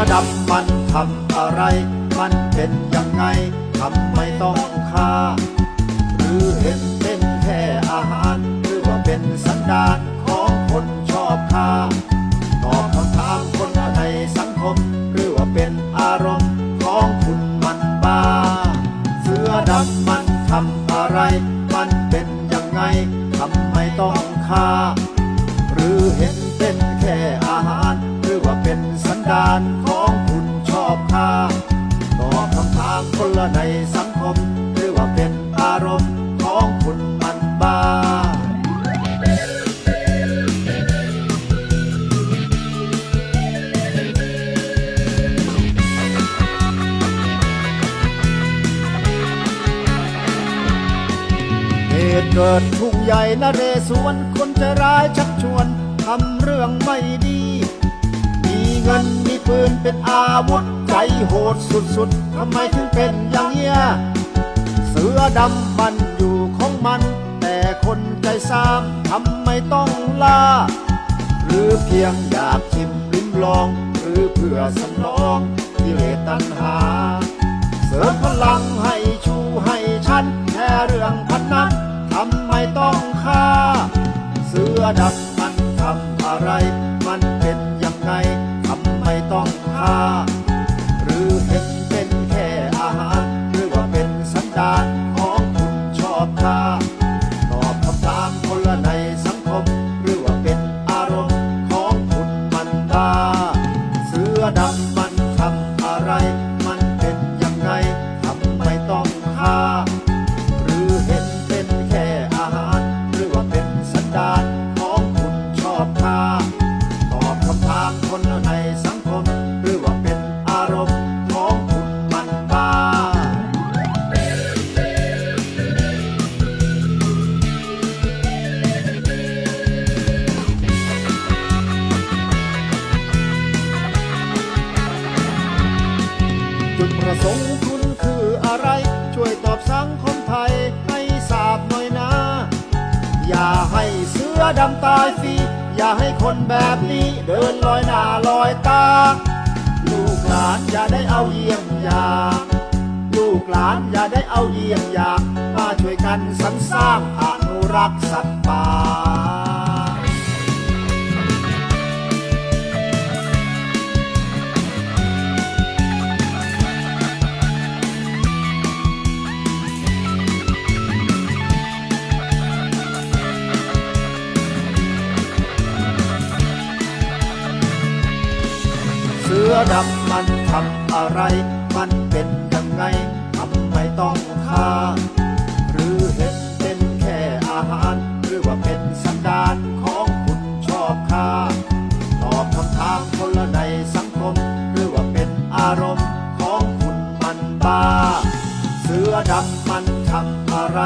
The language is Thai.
อดำมันทำอะไร มันเป็นยังไงทำไมต้องฆ่า หรือเห็นเป็นแค่อาหาร หรือว่าเป็นสันดานของคนชอบฆ่าตอบคำถามคนในสังคม หรือว่าเป็นอารมณ์ของคุณมันบ้า เสือดำมันทำอะไร มันเป็นยังไงทำไมต้องฆ่า หรือเห็นเป็นแค่อาหาร หรือว่าเป็นสันดานของคุณ ชอบค่าตอบคำถามคนละในสังคม หรือว่าเป็นอารมณ์ของคุณมันบ้าเหตุเกิดทุ่งใหญ่นเรศวรคนใจร้ายชักชวนทำเรื่องไม่ดี มีเงินมีปืนเป็นอาวุธ โหดสุดๆ ทำไมถึงเป็นอย่างเงี้ย เสือดำมันอยู่ของมัน แต่คนใจสามทำไมต้องล่า หรือเพียงอยากชิมลิ้มลอง หรือเพื่อสนองกิเลสตัณหา มันเป็นยังไงทำไมต้องฆ่า หรือเห็นเป็นแค่อาหาร หรือว่าเป็นสันดานของคุณชอบฆ่าตอบคำถามคน จุดประสงค์คุณคืออะไร ช่วยตอบสังคมไทยให้ทราบหน่อยนะ อย่าให้เสือดำตายฟรีอย่าให้คนแบบนี้เดินลอยหน้าลอยตา ลูกหลานอย่าได้เอาเยี่ยงอย่างลูกหลานอย่าได้เอาเยี่ยงอย่างมาช่วยกันสรรสร้างอนุรักษ์สัตว์ป่า อดำมันทำอะไร มันเป็นยังไงทำไมต้องฆ่า หรือเห็นเป็นแค่อาหาร หรือว่าเป็นสันดานของคุณชอบฆ่า ตอบคำถามคนละในสังคม หรือว่าเป็นอารมณ์ของคุณมันบ้า เสือดำมันทำอะไร